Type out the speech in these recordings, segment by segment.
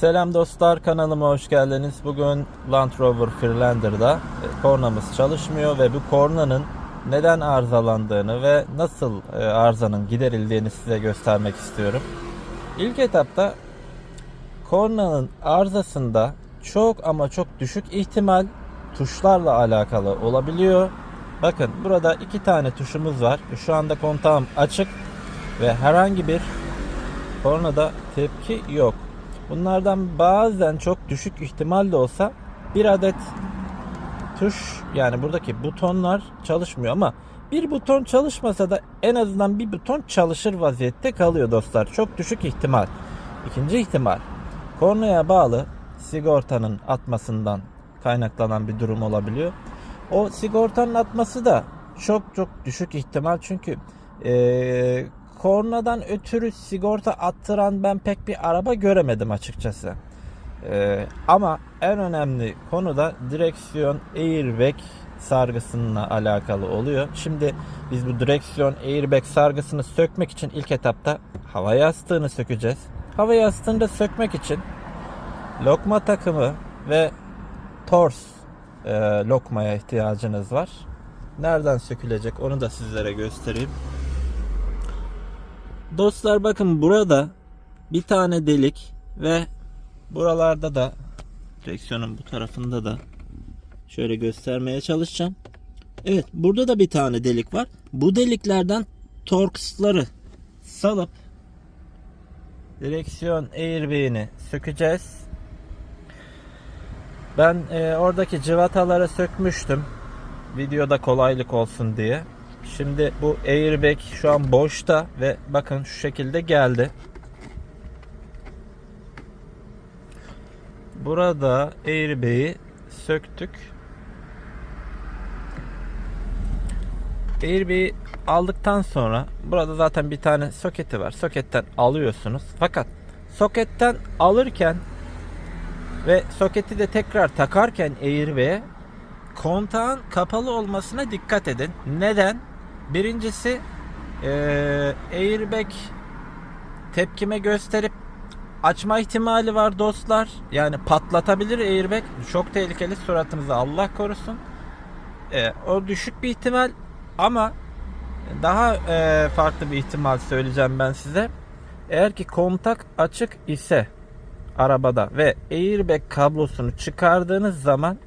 Selam dostlar kanalıma hoş geldiniz. Bugün Land Rover Freelander'da e, kornamız çalışmıyor ve bu kornanın neden arızalandığını ve nasıl e, arızanın giderildiğini size göstermek istiyorum. İlk etapta kornanın arızasında çok ama çok düşük ihtimal tuşlarla alakalı olabiliyor. Bakın burada iki tane tuşumuz var. Şu anda kontağım açık ve herhangi bir kornada tepki yok. Bunlardan bazen çok düşük ihtimal de olsa bir adet tuş yani buradaki butonlar çalışmıyor ama bir buton çalışmasa da en azından bir buton çalışır vaziyette kalıyor dostlar. Çok düşük ihtimal. İkinci ihtimal kornaya bağlı sigortanın atmasından kaynaklanan bir durum olabiliyor. O sigortanın atması da çok çok düşük ihtimal çünkü eee, kornadan ötürü sigorta attıran ben pek bir araba göremedim açıkçası. Eee, ama en önemli konu da direksiyon airbag sargısıyla alakalı oluyor. Şimdi biz bu direksiyon airbag sargısını sökmek için ilk etapta hava yastığını sökeceğiz. Hava yastığını da sökmek için lokma takımı ve tors e, lokmaya ihtiyacınız var. Nereden sökülecek onu da sizlere göstereyim. Dostlar bakın burada bir tane delik ve buralarda da direksiyonun bu tarafında da şöyle göstermeye çalışacağım. Evet burada da bir tane delik var. Bu deliklerden torksları salıp direksiyon airbag'ini sökeceğiz. Ben e, oradaki cıvataları sökmüştüm. Videoda kolaylık olsun diye. Şimdi bu airbag şu an boşta ve bakın şu şekilde geldi. Burada airbag'i söktük. Airbag'i aldıktan sonra burada zaten bir tane soketi var. Soketten alıyorsunuz. Fakat soketten alırken ve soketi de tekrar takarken airbag'e kontağın kapalı olmasına dikkat edin. Neden? Birincisi eee airbag tepkime gösterip açma ihtimali var dostlar. Yani patlatabilir airbag. Çok tehlikeli suratınızı Allah korusun. E, o düşük bir ihtimal ama daha e, farklı bir ihtimal söyleyeceğim ben size. Eğer ki kontak açık ise arabada ve airbag kablosunu çıkardığınız zaman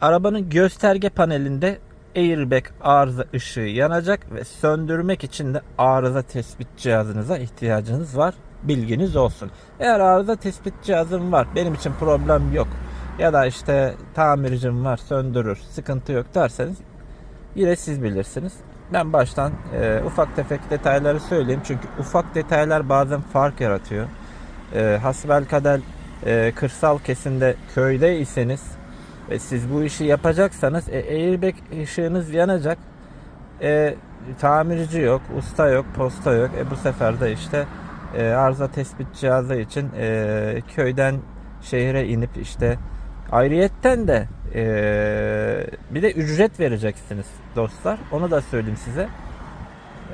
arabanın gösterge panelinde airbag arıza ışığı yanacak ve söndürmek için de arıza tespit cihazınıza ihtiyacınız var. Bilginiz olsun. Eğer arıza tespit cihazım var benim için problem yok ya da işte tamircim var söndürür sıkıntı yok derseniz yine siz bilirsiniz. Ben baştan e, ufak tefek detayları söyleyeyim çünkü ufak detaylar bazen fark yaratıyor. E, hasbelkader e, kırsal kesimde köydeyseniz ve siz bu işi yapacaksanız e, airbag ışığınız yanacak. E, tamirci yok, usta yok, posta yok. E, bu sefer de işte e, arıza tespit cihazı için e, köyden şehre inip işte ayrıyetten de e, bir de ücret vereceksiniz dostlar. Onu da söyleyeyim size.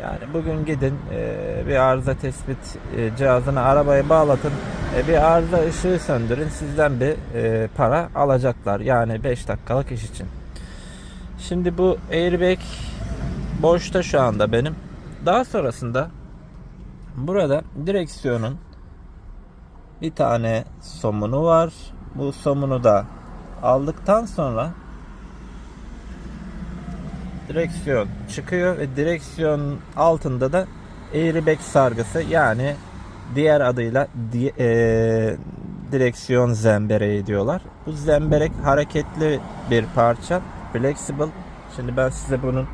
Yani bugün gidin e, bir arıza tespit e, cihazını arabaya bağlatın. E, bir arıza ışığı söndürün. Sizden bir e, para alacaklar. Yani 5 dakikalık iş için. Şimdi bu airbag boşta şu anda benim. Daha sonrasında burada direksiyonun bir tane somunu var. Bu somunu da aldıktan sonra direksiyon çıkıyor ve direksiyon altında da airbag sargısı yani diğer adıyla di- e, direksiyon zembereği diyorlar. Bu zemberek hareketli bir parça. Flexible. Şimdi ben size bunun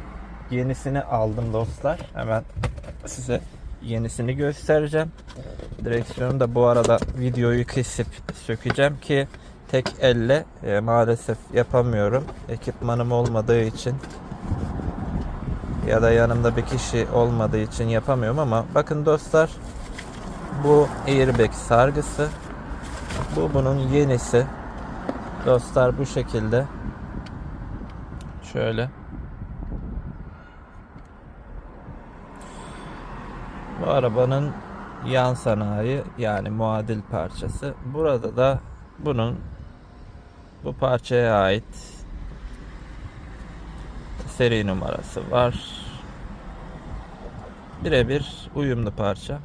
yenisini aldım dostlar. Hemen size yenisini göstereceğim. Direksiyonu da bu arada videoyu kesip sökeceğim ki tek elle e, maalesef yapamıyorum. Ekipmanım olmadığı için ya da yanımda bir kişi olmadığı için yapamıyorum ama bakın dostlar bu airbag sargısı bu bunun yenisi. Dostlar bu şekilde. Şöyle. Bu arabanın yan sanayi yani muadil parçası. Burada da bunun bu parçaya ait seri numarası var. Birebir uyumlu parça.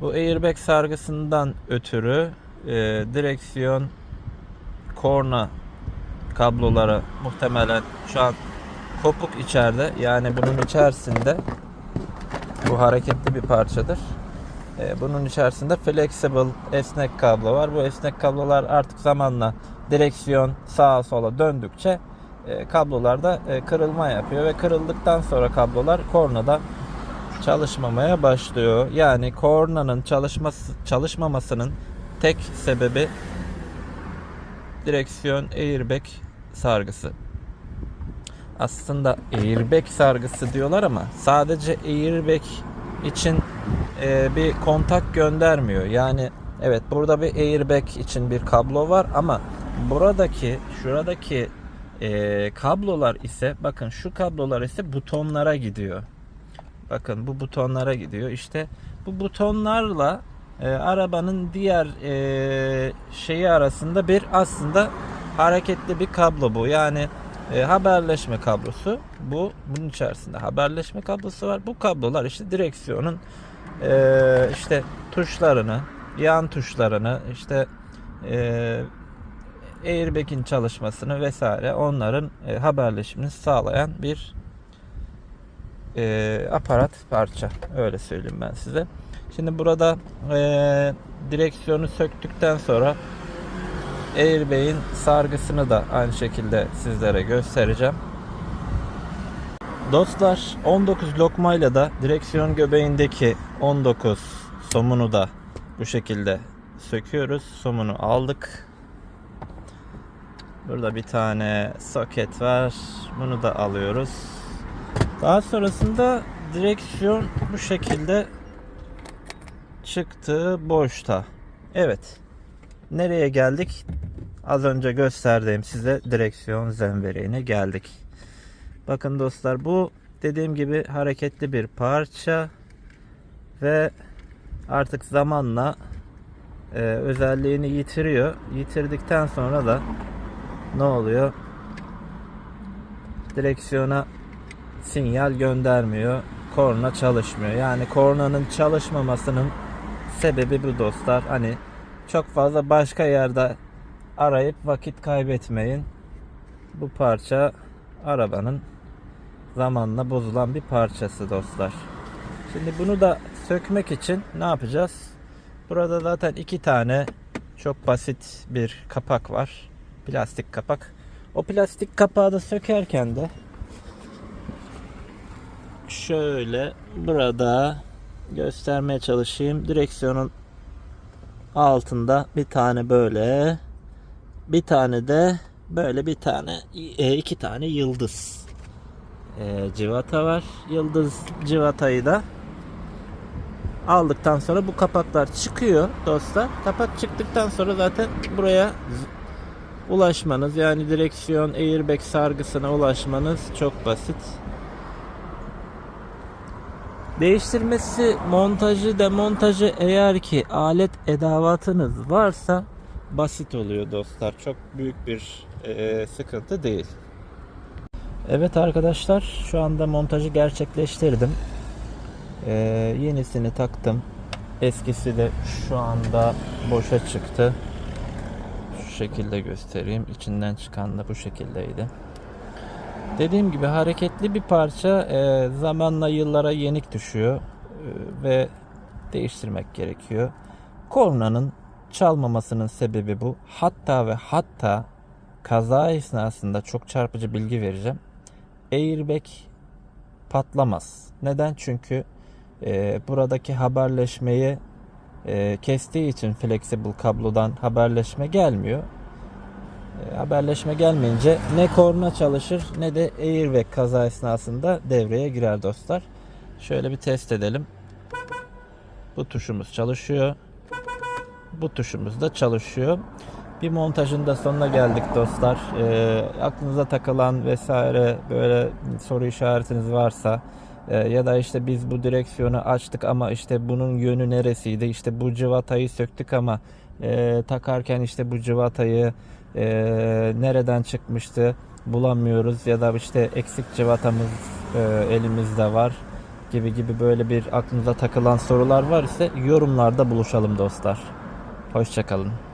Bu airbag sargısından ötürü e, direksiyon korna kabloları muhtemelen şu an kopuk içeride. Yani bunun içerisinde bu hareketli bir parçadır. E, bunun içerisinde flexible esnek kablo var. Bu esnek kablolar artık zamanla direksiyon sağa sola döndükçe e, kablolarda e, kırılma yapıyor ve kırıldıktan sonra kablolar kornada çalışmamaya başlıyor. Yani kornanın çalışması çalışmamasının tek sebebi direksiyon airbag sargısı. Aslında airbag sargısı diyorlar ama sadece airbag için e, bir kontak göndermiyor. Yani evet burada bir airbag için bir kablo var ama buradaki şuradaki e, kablolar ise bakın şu kablolar ise butonlara gidiyor. Bakın bu butonlara gidiyor. İşte bu butonlarla e, arabanın diğer e, şeyi arasında bir aslında hareketli bir kablo bu. Yani e, haberleşme kablosu bu. Bunun içerisinde haberleşme kablosu var. Bu kablolar işte direksiyonun e, işte tuşlarını, yan tuşlarını, işte e, airbag'in çalışmasını vesaire onların e, haberleşimini sağlayan bir e, aparat parça. Öyle söyleyeyim ben size. Şimdi burada e, direksiyonu söktükten sonra airbag'in sargısını da aynı şekilde sizlere göstereceğim. Dostlar 19 lokmayla da direksiyon göbeğindeki 19 somunu da bu şekilde söküyoruz. Somunu aldık. Burada bir tane soket var. Bunu da alıyoruz. Daha sonrasında direksiyon bu şekilde çıktı boşta. Evet. Nereye geldik? Az önce gösterdiğim size direksiyon zembereğine geldik. Bakın dostlar bu dediğim gibi hareketli bir parça ve artık zamanla e, özelliğini yitiriyor. Yitirdikten sonra da ne oluyor? Direksiyona sinyal göndermiyor. Korna çalışmıyor. Yani kornanın çalışmamasının sebebi bu dostlar. Hani çok fazla başka yerde arayıp vakit kaybetmeyin. Bu parça arabanın zamanla bozulan bir parçası dostlar. Şimdi bunu da sökmek için ne yapacağız? Burada zaten iki tane çok basit bir kapak var. Plastik kapak. O plastik kapağı da sökerken de şöyle burada göstermeye çalışayım. Direksiyonun altında bir tane böyle bir tane de böyle bir tane e, iki tane yıldız e, civata var. Yıldız civatayı da aldıktan sonra bu kapaklar çıkıyor dostlar. Kapak çıktıktan sonra zaten buraya ulaşmanız yani direksiyon airbag sargısına ulaşmanız çok basit. Değiştirmesi, montajı, demontajı eğer ki alet edavatınız varsa basit oluyor dostlar. Çok büyük bir e, sıkıntı değil. Evet arkadaşlar şu anda montajı gerçekleştirdim. E, yenisini taktım. Eskisi de şu anda boşa çıktı. Şekilde göstereyim. İçinden çıkan da bu şekildeydi. Dediğim gibi hareketli bir parça e, zamanla yıllara yenik düşüyor e, ve değiştirmek gerekiyor. Kornanın çalmamasının sebebi bu. Hatta ve hatta kaza esnasında çok çarpıcı bilgi vereceğim. Airbag patlamaz. Neden? Çünkü e, buradaki haberleşmeyi e, kestiği için flexible kablodan haberleşme gelmiyor. E, haberleşme gelmeyince ne korna çalışır ne de airbag kaza esnasında devreye girer dostlar. Şöyle bir test edelim. Bu tuşumuz çalışıyor. Bu tuşumuz da çalışıyor. Bir montajın da sonuna geldik dostlar. E, aklınıza takılan vesaire böyle soru işaretiniz varsa ya da işte biz bu direksiyonu açtık ama işte bunun yönü neresiydi? İşte bu cıvatayı söktük ama e, takarken işte bu cıvatayı e, nereden çıkmıştı bulamıyoruz ya da işte eksik cıvatamız e, elimizde var gibi gibi böyle bir aklınıza takılan sorular var ise yorumlarda buluşalım dostlar. Hoşçakalın.